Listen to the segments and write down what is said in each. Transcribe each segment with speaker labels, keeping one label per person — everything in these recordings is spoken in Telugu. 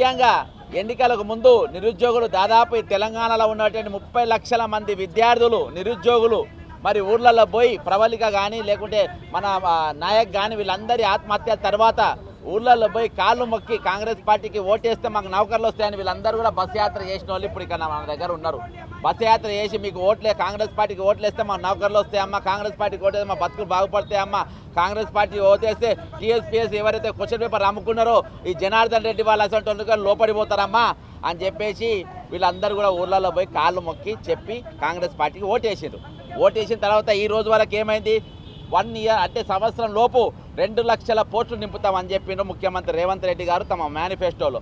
Speaker 1: ముఖ్యంగా ఎన్నికలకు ముందు నిరుద్యోగులు దాదాపు తెలంగాణలో ఉన్నటువంటి ముప్పై లక్షల మంది విద్యార్థులు నిరుద్యోగులు మరి ఊర్లలో పోయి ప్రబలిక కానీ లేకుంటే మన నాయక్ కానీ వీళ్ళందరి ఆత్మహత్య తర్వాత ఊర్లలో పోయి కాళ్ళు మొక్కి కాంగ్రెస్ పార్టీకి ఓటేస్తే మాకు నౌకర్లు వస్తాయని వీళ్ళందరూ కూడా బస్ యాత్ర చేసిన వాళ్ళు ఇప్పుడు ఇక్కడ మన దగ్గర ఉన్నారు. బస్ యాత్ర చేసి మీకు ఓట్లే కాంగ్రెస్ పార్టీకి ఓట్లేస్తే మాకు నౌకర్లు వస్తాయమ్మా కాంగ్రెస్ పార్టీకి ఓటేస్తే మా బతుకులు బాగుపడతాయమ్మా కాంగ్రెస్ పార్టీ ఓటేస్తే టీఎస్పీఎస్ ఎవరైతే క్వశ్చన్ పేపర్ అమ్ముకున్నారో ఈ జనార్దన్ రెడ్డి వాళ్ళు అసలు లోపడిపోతారమ్మా అని చెప్పేసి వీళ్ళందరూ కూడా ఊర్లలో పోయి కాళ్ళు మొక్కి చెప్పి కాంగ్రెస్ పార్టీకి ఓటేసారు ఓటేసిన తర్వాత ఈ రోజు వరకు ఏమైంది? వన్ ఇయర్ అంటే సంవత్సరం లోపు రెండు లక్షల పోస్టులు నింపుతామని చెప్పిండ్రు ముఖ్యమంత్రి రేవంత్ రెడ్డి గారు తమ మేనిఫెస్టోలో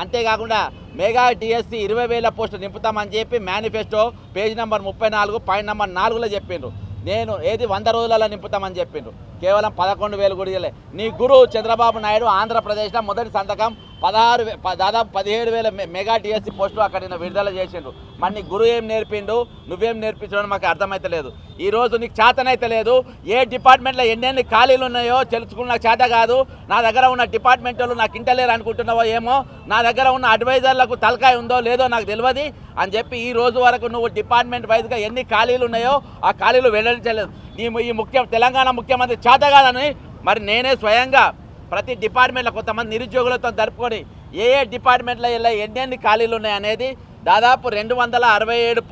Speaker 1: అంతేకాకుండా మెగా డిఎస్సి ఇరవై వేల పోస్టులు నింపుతామని చెప్పి మేనిఫెస్టో పేజ్ నెంబర్ ముప్పై నాలుగు పాయింట్ నెంబర్ నాలుగులో చెప్పిండ్రు. నేను ఏది వంద రోజులలో నింపుతామని చెప్పిండ్రు. కేవలం పదకొండు వేలు కూడా ఇవ్వలే నీ గురువు చంద్రబాబు నాయుడు ఆంధ్రప్రదేశ్లో మొదటి సంతకం పదహారు వే- ప- దాదాపు పదిహేడు వేల మె- మెగా టీఎస్సీ పోస్టులు అక్కడ నిన్న విడుదల చేసిండు మరి నీ గురువు ఏం నేర్పిండు? నువ్వేం నేర్పించడం మాకు అర్థమైతలేదు. ఈ రోజు నీకు చేతనైతే లేదు. ఏ డిపార్ట్మెంట్లో ఎన్నెన్ని ఖాళీలు ఉన్నాయో తెలుసుకున్న నాకు చేత కాదు. నా దగ్గర ఉన్న డిపార్ట్మెంట్ వాళ్ళు నాకు ఇంటలేరు అనుకుంటున్నావో ఏమో. నా దగ్గర ఉన్న అడ్వైజర్లకు తలకాయ ఉందో లేదో నాకు తెలియదు. అని చెప్పి ఈ రోజు వరకు నువ్వు డిపార్ట్మెంట్ వైజ్గా ఎన్ని ఖాళీలు ఉన్నాయో ఆ ఖాళీలు వెల్లడించలేదు. నీ ఈ ముఖ్య తెలంగాణ ముఖ్యమంత్రి చేత కాదని మరి నేనే స్వయంగా ప్రతి డిపార్ట్మెంట్లో కొంతమంది నిరుద్యోగులతో జరుపుకొని ఏ ఏ డిపార్ట్మెంట్లో ఇలా ఎన్నెన్ని ఖాళీలు ఉన్నాయి అనేది దాదాపు రెండు వందల అరవై ఏడు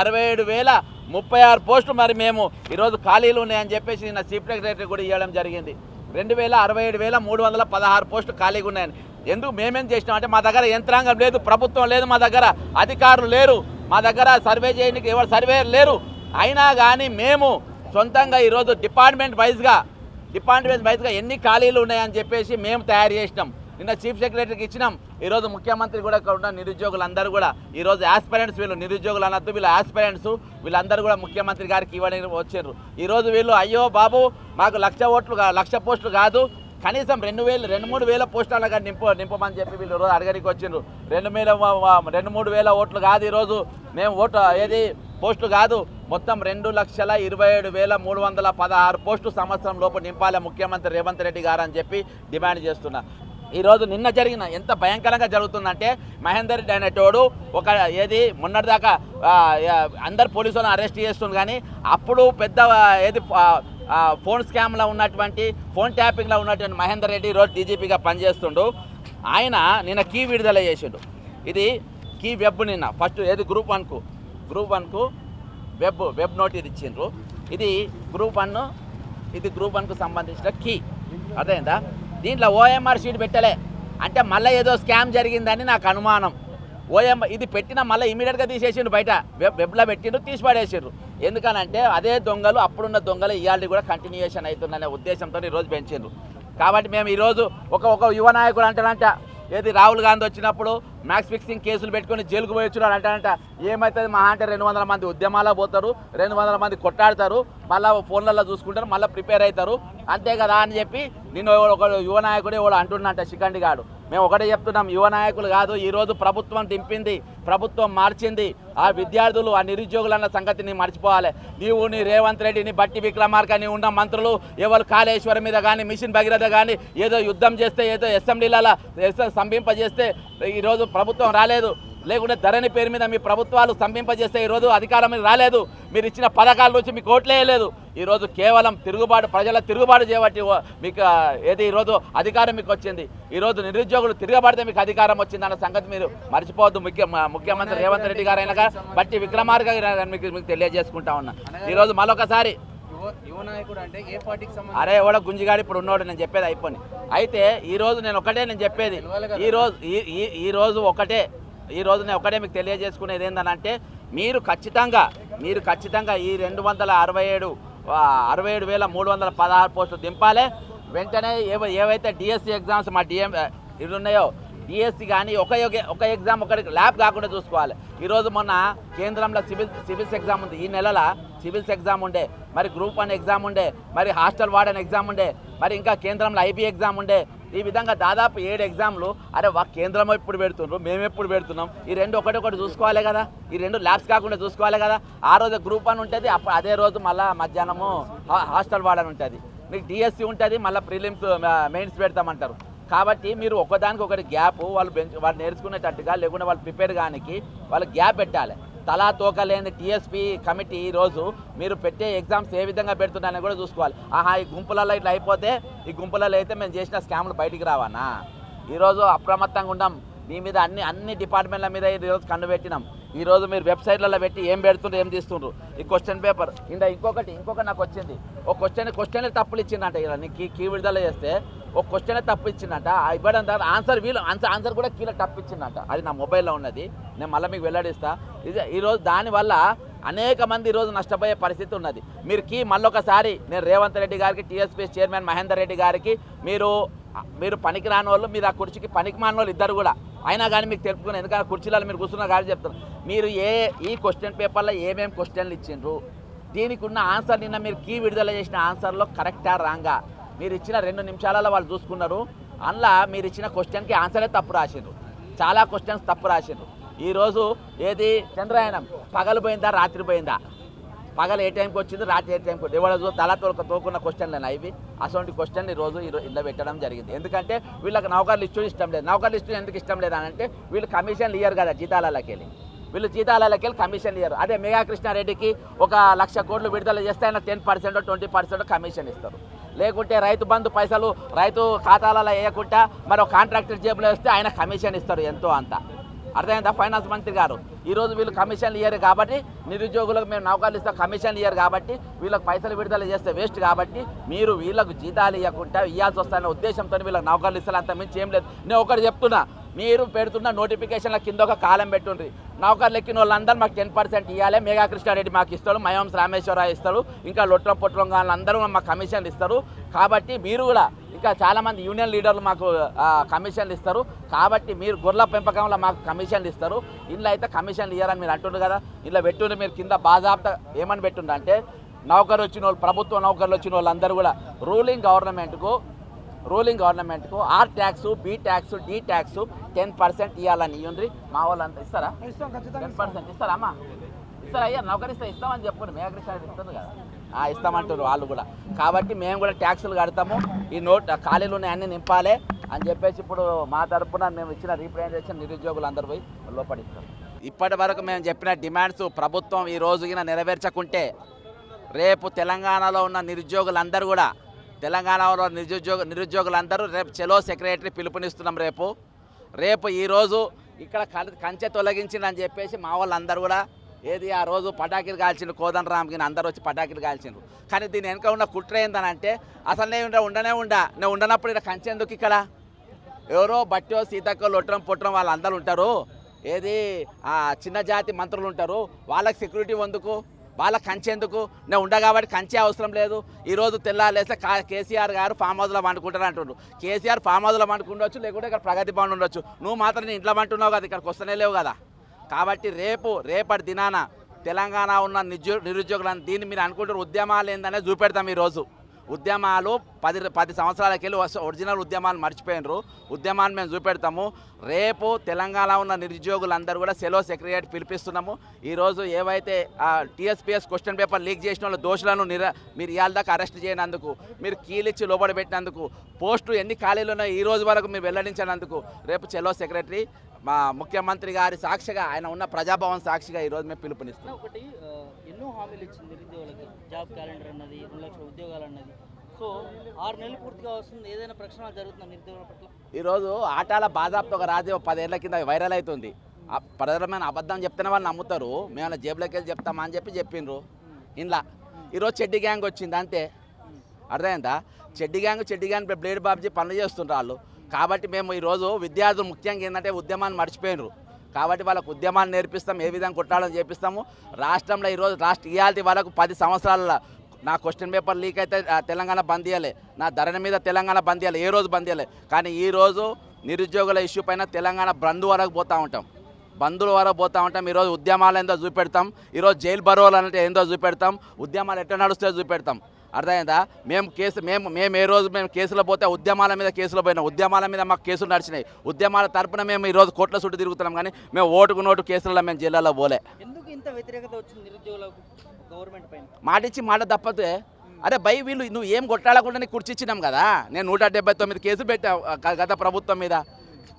Speaker 1: అరవై ఏడు వేల ముప్పై ఆరు పోస్టులు మరి మేము ఈరోజు ఖాళీలు ఉన్నాయని చెప్పేసి నిన్న చీఫ్ సెక్రటరీ కూడా ఇవ్వడం జరిగింది. రెండు వేల అరవై ఏడు వేల మూడు వందల పదహారు పోస్టులు ఖాళీగా ఉన్నాయని. ఎందుకు మేమేం చేసినాం అంటే మా దగ్గర యంత్రాంగం లేదు ప్రభుత్వం లేదు మా దగ్గర అధికారులు లేరు మా దగ్గర సర్వే చేయడానికి ఎవరు సర్వేయర్ లేరు. అయినా కానీ మేము సొంతంగా ఈరోజు డిపార్ట్మెంట్ వైజ్గా డిపార్ట్మెంట్ వైజ్గా ఎన్ని ఖాళీలు ఉన్నాయని చెప్పేసి మేము తయారు చేసినాం. నిన్న చీఫ్ సెక్రటరీకి ఇచ్చినాం. ఈరోజు ముఖ్యమంత్రి కూడా ఉన్న నిరుద్యోగులందరూ కూడా ఈరోజు ఆస్పిరెంట్స్ వీళ్ళు నిరుద్యోగులు అనొద్దు వీళ్ళు ఆస్పిరెంట్స్ వీళ్ళందరూ కూడా ముఖ్యమంత్రి గారికి ఇవ్వడానికి వచ్చారు. ఈరోజు వీళ్ళు అయ్యో బాబు మాకు లక్ష ఓట్లు లక్ష పోస్టులు కాదు. కనీసం రెండు వేలు రెండు మూడు వేల పోస్టులుగా నింపు నింపమని చెప్పి వీళ్ళు రోజు అడగడానికి వచ్చిండ్రు రెండు వేల రెండు మూడు వేల ఓట్లు కాదు ఈరోజు. మేము ఓటు ఏది పోస్టులు కాదు. మొత్తం రెండు లక్షల ఇరవై ఏడు వేల మూడు వందల పదహారు పోస్టు సంవత్సరం లోపు నింపాలి ముఖ్యమంత్రి రేవంత్ రెడ్డి గారు అని చెప్పి డిమాండ్ చేస్తున్నా. ఈరోజు నిన్న జరిగిన ఎంత భయంకరంగా జరుగుతుందంటే మహేందర్ రెడ్డి అనేటోడు ఒక ఏది మొన్నటిదాకా అందరు పోలీసులను అరెస్ట్ చేస్తుంది కానీ అప్పుడు పెద్ద ఏది ఫోన్ స్కామ్లో ఉన్నటువంటి ఫోన్ ట్యాపింగ్లో ఉన్నటువంటి మహేందర్ రెడ్డి ఈరోజు డీజీపీగా పనిచేస్తుండు. ఆయన నిన్న కీ విడుదల చేసిండు. ఇది కీ వెబ్ నిన్న ఫస్ట్ ఏది గ్రూప్ వన్కు గ్రూప్ వన్కు వెబ్ వెబ్ నోటీస్ ఇచ్చిండ్రు. ఇది గ్రూప్ వన్ ఇది గ్రూప్ వన్కు సంబంధించిన కీ. అర్థమైందా? దీంట్లో ఓఎంఆర్ షీట్ పెట్టలే. అంటే మళ్ళీ ఏదో స్కామ్ జరిగిందని నాకు అనుమానం. ఓఎం ఇది పెట్టిన మళ్ళీ ఇమీడియట్గా తీసేసిండు బయట. వెబ్ వెబ్లో పెట్టిండు తీసి పడేసిండ్రు ఎందుకనంటే అదే దొంగలు అప్పుడున్న దొంగలు ఇవాళ కూడా కంటిన్యూషన్ అవుతుందనే ఉద్దేశంతో ఈరోజు పెంచిండ్రు. కాబట్టి మేము ఈరోజు ఒక ఒక యువ నాయకుడు అంటారంట ఏది రాహుల్ గాంధీ వచ్చినప్పుడు మ్యాక్స్ ఫిక్సింగ్ కేసులు పెట్టుకొని జైలుకు పోయి వచ్చినాడు అంటాడంట ఏమవుతుంది మహా అంటే రెండు వందల మంది ఉద్యమాల్లో పోతారు రెండు వందల మంది కొట్టాడతారు మళ్ళీ ఫోన్లలో చూసుకుంటారు మళ్ళీ ప్రిపేర్ అవుతారు. అంతే కదా అని చెప్పి నేను ఒక యువ నాయకుడు ఎవడు అంటున్నట్ట శిఖండి గాడు. మేము ఒకటే చెప్తున్నాం యువ నాయకులు కాదు ఈరోజు ప్రభుత్వం దింపింది ప్రభుత్వం మార్చింది ఆ విద్యార్థులు ఆ నిరుద్యోగులు అన్న సంగతిని మర్చిపోవాలి. నీవు నీ రేవంత్ రెడ్డిని బట్టి విక్రమార్క నీ ఉన్న మంత్రులు ఎవరు కాళేశ్వరం మీద కానీ మిషన్ భగీరథ కానీ ఏదో యుద్ధం చేస్తే ఏదో అసెంబ్లీలలో స్తంభింపజేస్తే ఈరోజు ప్రభుత్వం రాలేదు. లేకుంటే ధరణి పేరు మీద మీ ప్రభుత్వాలు స్తంభింపజేస్తే ఈరోజు అధికారం మీద రాలేదు. మీరు ఇచ్చిన పథకాల నుంచి మీకు ఓట్లేయలేదు ఈరోజు కేవలం తిరుగుబాటు ప్రజల తిరుగుబాటు చేయబట్టి మీకు ఏది ఈరోజు అధికారం మీకు వచ్చింది. ఈరోజు నిరుద్యోగులు తిరగబడితే మీకు అధికారం వచ్చింది అన్న సంగతి మీరు మర్చిపోవద్దు. ముఖ్య ముఖ్యమంత్రి రేవంత్ రెడ్డి గారు అయినా బట్టి విక్రమార్క అయినా మీకు మీకు తెలియజేసుకుంటా ఉన్నా. ఈరోజు మరొకసారి అరే ఎవడో గుంజిగాడు ఇప్పుడు ఉన్నాడు నేను చెప్పేది అయిపోయి అయితే ఈ రోజు నేను ఒకటే నేను చెప్పేది. ఈ రోజు ఈ- ఈ- ఈ రోజు ఒకటే. ఈ రోజు నేను ఒకటే మీకు తెలియజేసుకునేది ఏంటంటే మీరు ఖచ్చితంగా మీరు ఖచ్చితంగా ఈ రెండు వందల అరవై ఏడు అరవై ఏడు వేల మూడు వందల పదహారు పోస్టులు దింపాలి. వెంటనే ఏవ ఏవైతే డిఎస్సి ఎగ్జామ్స్ మా డిఎం ఇవి ఉన్నాయో డిఎస్సి కానీ ఒక ఒక ఎగ్జామ్ ఒకటి ల్యాబ్ కాకుండా చూసుకోవాలి. ఈరోజు మొన్న కేంద్రంలో సివిల్ సివిల్స్ ఎగ్జామ్ ఉంది. ఈ నెలల సివిల్స్ ఎగ్జామ్ ఉండే మరి గ్రూప్ వన్ ఎగ్జామ్ ఉండే మరి హాస్టల్ వార్డెన్ ఎగ్జామ్ ఉండే మరి ఇంకా కేంద్రంలో ఐబీ ఎగ్జామ్ ఉండే. ఈ విధంగా దాదాపు ఏడు ఎగ్జామ్లు అరే వా కేంద్రం ఎప్పుడు పెడుతుండ్రు మేము ఎప్పుడు పెడుతున్నాం? ఈ రెండు ఒకటి ఒకటి చూసుకోవాలి కదా ఈ రెండు ల్యాబ్స్ కాకుండా చూసుకోవాలి కదా. ఆ రోజు గ్రూప్ వన్ ఉంటుంది అప్పుడు అదే రోజు మళ్ళీ మధ్యాహ్నము హాస్టల్ వార్డెన్ ఉంటుంది. మీకు డిఎస్సి ఉంటుంది మళ్ళీ ప్రిలిమ్స్ మెయిన్స్ పెడతామంటారు. కాబట్టి మీరు ఒకదానికి ఒకటి గ్యాప్ వాళ్ళు బెంచ్ వాళ్ళు నేర్చుకునేటట్టుగా లేకుంటే వాళ్ళు ప్రిపేర్ కానికి వాళ్ళు గ్యాప్ పెట్టాలి. తలా తోక లేని టీఎస్పీ కమిటీ ఈరోజు మీరు పెట్టే ఎగ్జామ్స్ ఏ విధంగా పెడుతున్నారని కూడా చూసుకోవాలి. ఆహా ఈ గుంపులలో ఇట్లా అయిపోతే ఈ గుంపులలో అయితే మేము చేసిన స్కామ్లు బయటికి రావానా ఈరోజు అప్రమత్తంగా ఉండం. మీ మీద అన్ని అన్ని డిపార్ట్మెంట్ల మీద ఈరోజు కన్ను పెట్టినాం. ఈరోజు మీరు వెబ్సైట్లలో పెట్టి ఏం పెడుతుండ్రు ఏం తీస్తుండ్రు? ఈ క్వశ్చన్ పేపర్. ఇంకా ఇంకొకటి ఇంకొకటి నాకు వచ్చింది. ఒక క్వశ్చన్ క్వశ్చన్లు తప్పులు ఇచ్చిందంట ఇలా. నీ కీ కీ విడుదల చేస్తే ఒక క్వశ్చనే తప్పించిందంట. ఇవ్వడం తర్వాత ఆన్సర్ వీళ్ళు ఆన్సర్ ఆన్సర్ కూడా కీలో తప్పించిందంట. అది నా మొబైల్లో ఉన్నది. నేను మళ్ళీ మీకు వెల్లడిస్తా. ఇది ఈరోజు దానివల్ల అనేక మంది ఈరోజు నష్టపోయే పరిస్థితి ఉన్నది. మీరు కీ మళ్ళొకసారి నేను రేవంత్ రెడ్డి గారికి టీఎస్పీ చైర్మన్ మహేందర్ రెడ్డి గారికి మీరు మీరు పనికి రాని వాళ్ళు మీరు ఆ కుర్చీకి పనికి మాని వాళ్ళు ఇద్దరు కూడా. అయినా కానీ మీకు తెలుపుకున్నాను ఎందుకంటే కుర్చీలలో మీరు కూర్చున్న కానీ చెప్తారు మీరు ఏ ఈ క్వశ్చన్ పేపర్లో ఏమేమి క్వశ్చన్లు ఇచ్చిండ్రు? దీనికి ఉన్న ఆన్సర్ నిన్న మీరు కీ విడుదల చేసిన ఆన్సర్లో కరెక్టా రాంగా. మీరు ఇచ్చిన రెండు నిమిషాలలో వాళ్ళు చూసుకున్నారు. అందులో మీరు ఇచ్చిన క్వశ్చన్కి ఆన్సరే తప్పు రాసిండ్రు. చాలా క్వశ్చన్స్ తప్పు రాసిండ్రు. ఈరోజు ఏది? చంద్రయానం. పగలు పోయిందా? రాత్రి పోయిందా? పగలు ఏ టైంకి వచ్చింది? రాత్రి ఏ టైంకి వచ్చింది? ఇవాళ తల తోక తోకున్న క్వశ్చన్లేనా ఇవి అటువంటి క్వశ్చన్ ఈరోజు ఇలా పెట్టడం జరిగింది. ఎందుకంటే వీళ్ళకి నౌకర్లు లిస్టు ఇష్టం లేదు. నౌకర్లు లిస్టు ఎందుకు ఇష్టం లేదు అని అంటే వీళ్ళు కమిషన్లు ఇయ్యరు కదా జీతాలకి వెళ్ళి. వీళ్ళు జీతాలకి వెళ్ళి కమిషన్ ఇయ్యరు. అదే మెగా కృష్ణారెడ్డికి ఒక లక్ష కోట్లు విడుదల చేస్తే ఆయన ten percent twenty percent commission ఇస్తారు. లేకుంటే రైతు బంధు పైసలు రైతు ఖాతాలలో వేయకుండా మరో కాంట్రాక్టర్ జేబులో వేస్తే ఆయన కమిషన్ ఇస్తారు ఎంతో అంత. అర్థమైందా ఫైనాన్స్ మంత్రి గారు? ఈరోజు వీళ్ళు కమిషన్లు ఇయ్యరు కాబట్టి నిరుద్యోగులకు మేము నౌకర్లు ఇస్తాం కమిషన్లు ఇయ్యరు కాబట్టి వీళ్ళకి పైసలు విడుదల చేస్తే వేస్ట్ కాబట్టి మీరు వీళ్ళకు జీతాలు ఇవ్వకుండా ఇవ్వాల్సి వస్తాయనే ఉద్దేశంతో వీళ్ళకి నౌకర్లు ఇస్తారు. అంత మించి ఏం లేదు. నేను ఒకటి చెప్తున్నా మీరు పెడుతున్న నోటిఫికేషన్ల కింద ఒక కాలం పెట్టుండ్రి. నౌకర్ లెక్కిన వాళ్ళందరూ మాకు టెన్ పర్సెంట్ ఇవ్వాలి మేఘా కృష్ణారెడ్డి మాకు ఇస్తాడు మయోంస్ రామేశ్వరరావు ఇస్తాడు ఇంకా లొట్ల పొట్రం కానీ అందరూ మాకు కమిషన్లు ఇస్తారు. కాబట్టి మీరు కూడా ఇంకా చాలామంది యూనియన్ లీడర్లు మాకు కమిషన్లు ఇస్తారు. కాబట్టి మీరు గొర్రెల పెంపకంలో మాకు కమిషన్లు ఇస్తారు. ఇందులో అయితే కమిషన్లు ఇవ్వాలని మీరు అంటుండ్రు కదా. ఇలా పెట్టుండ్రు మీరు కింద బాజాబ్త ఏమని పెట్టుండ్రు అంటే నౌకరు వచ్చిన వాళ్ళు ప్రభుత్వ నౌకర్లు వచ్చిన వాళ్ళందరూ కూడా రూలింగ్ గవర్నమెంట్కు రూలింగ్ గవర్నమెంట్కు R tax B tax D tax ten percent ఇవ్వాలని ఇవ్వండి మా వాళ్ళంతా ఇస్తారా? టెన్ పర్సెంట్ ఇస్తారా అమ్మా? ఇస్తారా? అయ్యా నౌకరిస్తా ఇస్తామని చెప్పుకోండి మేఘకృష్ణ ఇస్తుంది కదా. ఇస్తామంటారు వాళ్ళు కూడా. కాబట్టి మేము కూడా ట్యాక్సులు కడతాము. ఈ నోట్ ఖాళీలు అన్ని నింపాలి అని చెప్పేసి ఇప్పుడు మా తరపున మేము ఇచ్చిన రీప్రజెంటేషన్ నిరుద్యోగులు అందరూ పోయి లోపడిస్తాం ఇప్పటి వరకు మేము చెప్పిన డిమాండ్స్ ప్రభుత్వం ఈ రోజుగిన నెరవేర్చకుంటే రేపు తెలంగాణలో ఉన్న నిరుద్యోగులందరూ కూడా తెలంగాణలో నిరుద్యోగ నిరుద్యోగులందరూ రేపు చెలో సెక్రటరీ పిలుపునిస్తున్నాం రేపు. రేపు ఈరోజు ఇక్కడ కంచె తొలగించిందని చెప్పేసి మా వాళ్ళందరూ కూడా ఏది ఆ రోజు పటాకీలు కాల్చిండ్రు కోదన్ రామ్కి అందరూ వచ్చి పటాకీలు కాల్చిండ్రు. కానీ దీని వెనక ఉన్న కుట్ర ఏందనంటే అసలు నేను ఉండనే ఉండా. నేను ఉండనప్పుడు ఇక్కడ కంచె ఎందుకు ఇక్కడ? ఎవరో బట్టో సీతక్కో లొట్టడం పొట్టడం వాళ్ళందరూ ఉంటారు. ఏది ఆ చిన్న జాతి మంత్రులు ఉంటారు. వాళ్ళకి సెక్యూరిటీ ఎందుకు? వాళ్ళ కంచె ఎందుకు నేను ఉండ కాబట్టి కంచె అవసరం లేదు. ఈరోజు తెల్లాలేస్తే కా కేసీఆర్ గారు ఫామ్ హౌస్లో వండుకుంటారు అంటుండ్రు. కేసీఆర్ ఫామ్ హౌస్లో వండుకుండొచ్చు లేకుంటే ఇక్కడ ప్రగతి భవన్ ఉండొచ్చు. నువ్వు మాత్రం నేను ఇంట్లో వంటున్నావు కదా ఇక్కడికి వస్తూనే లేవు కదా. కాబట్టి రేపు రేపటి దినాన తెలంగాణ ఉన్న నిరుద్యోగులను దీన్ని మీరు అనుకుంటారు ఉద్యమాలు ఏందనే చూపెడతాం ఈరోజు. ఉద్యమాలు పది పది సంవత్సరాలకెళ్ళి ఒరిజినల్ ఉద్యమాలు మర్చిపోయినరు. ఉద్యమాన్ని మేము చూపెడతాము. రేపు తెలంగాణ ఉన్న నిరుద్యోగులందరూ కూడా సెలవు సెక్రటరీ పిలిపిస్తున్నాము. ఈరోజు ఏవైతే టీఎస్పీఎస్ క్వశ్చన్ పేపర్ లీక్ చేసిన వాళ్ళ దోషులను నిర మీరు ఇవాళ దాకా అరెస్ట్ చేయనందుకు మీరు కీలిచ్చి లోబడి పెట్టినందుకు పోస్టు ఎన్ని ఖాళీలు ఉన్నాయో ఈ రోజు వరకు మీరు వెల్లడించినందుకు రేపు చెలో సెక్రటరీ మా ముఖ్యమంత్రి గారి సాక్షిగా ఆయన ఉన్న ప్రజాభవన్ సాక్షిగా ఈరోజు మేము పిలుపునిస్తాం
Speaker 2: ఒకటి ఎన్నో హామీలు ఇచ్చింది నిరుద్యోగులకి. జాబ్ క్యాలెండర్ అన్నది రెండు లక్షల ఉద్యోగాలు అన్నది. సో ఆరు నెలలు పూర్తిగా వస్తుంది ఏదైనా ప్రక్షాళన జరుగుతుంది నిరుద్యోగుల పట్ల?
Speaker 1: ఈరోజు ఆటాల బాధాప్తో ఒక రాజు పదేళ్ళ కింద వైరల్ అవుతుంది. ఆ అబద్ధం చెప్తేనే వాళ్ళు నమ్ముతారు. మేము జేబులోకి వెళ్ళి చెప్తామా అని చెప్పి చెప్పిండ్రు. ఇంట్లో ఈరోజు చెడ్డి గ్యాంగ్ వచ్చింది అంతే. అర్థమైందా? చెడ్డి గ్యాంగ్ చెడ్డి గ్యాంగ్ బ్లేడ్ బాబ్జీ పనులు చేస్తుండ్రు వాళ్ళు. కాబట్టి మేము ఈరోజు విద్యార్థులు ముఖ్యంగా ఏంటంటే ఉద్యమాన్ని మర్చిపోయినరు కాబట్టి వాళ్ళకు ఉద్యమాన్ని నేర్పిస్తాం ఏ విధంగా కొట్టాలని చేపిస్తాము. రాష్ట్రంలో ఈరోజు రాష్ట్ర ఇవాళ వాళ్ళకు పది సంవత్సరాల నా క్వశ్చన్ పేపర్ లీక్ అయితే తెలంగాణ బంద్ చేయాలి నా ధరణి మీద తెలంగాణ బంద్ చేయాలి ఏ రోజు బంద్ చేయాలి కానీ ఈరోజు నిరుద్యోగుల ఇష్యూ పైన తెలంగాణ బంధు వరకు పోతూ ఉంటాం. బంధువుల వరకు పోతూ ఉంటాం. ఈరోజు ఉద్యమాలు ఏందో చూపెడతాం. ఈరోజు జైలు బరోలు అంటే ఏందో చూపెడతాం. ఉద్యమాలు ఎట్లా నడుస్తాయో చూపెడతాం. అర్థమైందా? మేము కేసు మేము మేము ఏ రోజు మేము కేసులో పోతే ఉద్యమాల మీద కేసులో పోయినాం. ఉద్యమాల మీద మాకు కేసులు నడిచినాయి. ఉద్యమాల తరపున మేము ఈరోజు కోట్ల చుట్టూ తిరుగుతున్నాం కానీ మేము ఓటుకు నోటు కేసులలో మేము జిల్లాలో పోలే.
Speaker 2: ఎందుకు ఇంత వ్యతిరేకత వచ్చింది నిరుద్యోగులకు గవర్నమెంట్ పైన?
Speaker 1: మాటిచ్చి మాట తప్పతే అరే భయ్ వీళ్ళు నువ్వు ఏం కొట్టాడకుండా నీకు కుర్చిచ్చినాం కదా? నేను నూట డెబ్బై తొమ్మిది కేసు పెట్టా గ- గత ప్రభుత్వం మీద.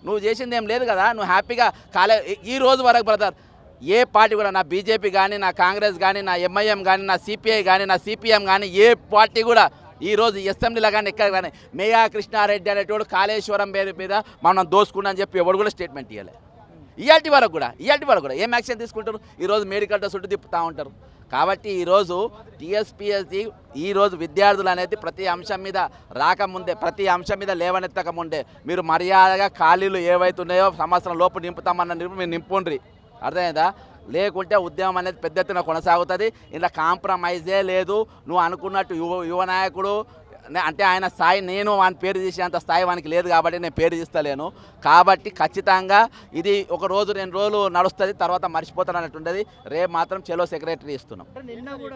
Speaker 1: నువ్వు చేసింది ఏం లేదు కదా? నువ్వు హ్యాపీగా కాలే ఈ- ఈ రోజు వరకు బ్రదర్ ఏ పార్టీ కూడా నా బీజేపీ కానీ నా కాంగ్రెస్ కానీ నా ఎంఐఎం కానీ నా సిపిఐ కానీ నా సిపిఎం కానీ ఏ పార్టీ కూడా ఈరోజు అసెంబ్లీలో కానీ ఎక్కడ కానీ మేఘా కృష్ణారెడ్డి అనేటోడు కాళేశ్వరం పేరు మీద మనం దోసుకున్నా అని చెప్పి ఎవడు కూడా స్టేట్మెంట్ ఇవ్వలే ఇయాటి వరకు కూడా ఇయాటి వరకు కూడా ఏం యాక్షన్ తీసుకుంటారు? ఈరోజు మేడికట్ట చుట్టూ తిప్పుతూ ఉంటారు. కాబట్టి ఈరోజు టీఎస్పిఎస్సి ఈరోజు విద్యార్థులు అనేది ప్రతి అంశం మీద రాకముందే ప్రతి అంశం మీద లేవనెత్తకముందే మీరు మర్యాదగా ఖాళీలు ఏవైతున్నాయో సంవత్సరం లోపు నింపుతామన్న మీరు నింపుండ్రి. అర్థమైందా? లేకుంటే ఉద్యమం అనేది పెద్ద ఎత్తున కొనసాగుతుంది. ఇలా కాంప్రమైజే లేదు. నువ్వు అనుకున్నట్టు యువ యువ నాయకుడు అంటే ఆయన స్థాయి నేను వాని పేరు తీసేంత స్థాయి వానికి లేదు కాబట్టి నేను పేరు తీస్తలేను. కాబట్టి ఖచ్చితంగా ఇది ఒక రోజు రెండు రోజులు నడుస్తుంది తర్వాత మర్చిపోతాను అన్నట్టుండదు రేపు మాత్రం చెలో సెక్రటరీ ఇస్తున్నాం.
Speaker 2: కూడా
Speaker 3: కూడా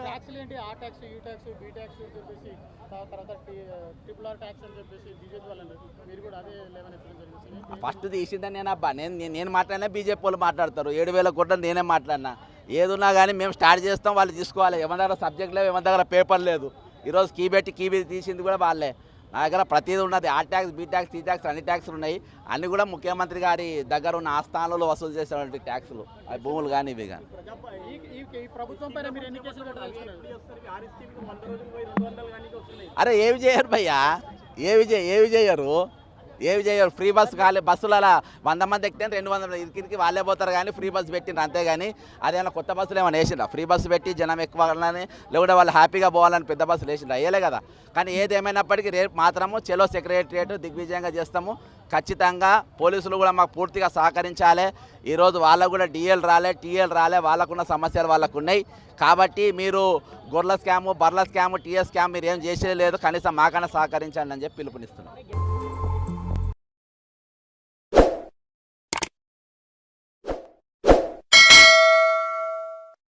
Speaker 1: ఫస్ట్ తీసిందని నేను అబ్బా. నేను నేను- నేను మాట్లాడినా బీజేపీ వాళ్ళు మాట్లాడతారు. ఏడు వేల కోట్లు నేనే మాట్లాడినా. ఏదున్నా కానీ మేము స్టార్ట్ చేస్తాం వాళ్ళు తీసుకోవాలి. ఎవరి దగ్గర సబ్జెక్ట్ లేవు ఎవరి దగ్గర పేపర్ లేదు. ఈరోజు కీ పెట్టి కీ తీసింది కూడా వాళ్ళే. నా దగ్గర ప్రతిదీ ఉన్నది. ఆ ట్యాక్స్ బీ ట్యాక్స్ ఈ ట్యాక్స్ అన్ని ట్యాక్స్లు ఉన్నాయి. అన్ని కూడా ముఖ్యమంత్రి గారి దగ్గర ఉన్న ఆస్థానంలో వసూలు చేసేటువంటి ట్యాక్స్లు. అవి భూములు కానీ ఇవి కానీ. అరే ఏవి చేయరు భయ్యా? ఏవి చేయ ఏవి చేయరు? ఏవి చేయరు ఫ్రీ బస్సు కాలే బస్సులు అలా వంద మంది ఎక్కితే రెండు వందల ఇరికిరికి వాళ్ళే పోతారు కానీ ఫ్రీ బస్ పెట్టిండ్రు అంతేగాని అదేమన్నా కొత్త బస్సులు ఏమైనా వేసిండ్రా? ఫ్రీ బస్సు పెట్టి జనం ఎక్కువ లేకుంటే వాళ్ళు హ్యాపీగా పోవాలని పెద్ద బస్సులు వేసిండ్రా అయ్యలే కదా. కానీ ఏది ఏమైనప్పటికీ రేపు మాత్రము చెలో సెక్రటరియట్ దిగ్విజయంగా చేస్తాము. ఖచ్చితంగా పోలీసులు కూడా మాకు పూర్తిగా సహకరించాలి. ఈరోజు వాళ్ళకు కూడా డిఎల్ రాలే టీఎల్ రాలే వాళ్ళకున్న సమస్యలు వాళ్ళకు ఉన్నాయి. కాబట్టి మీరు గొర్రెల స్కాము బర్ల స్కాము టీఎస్ స్కామ్ మీరు ఏం చేసేది లేదు కనీసం మాకన్నా సహకరించండి అని చెప్పి పిలుపునిస్తున్నాం.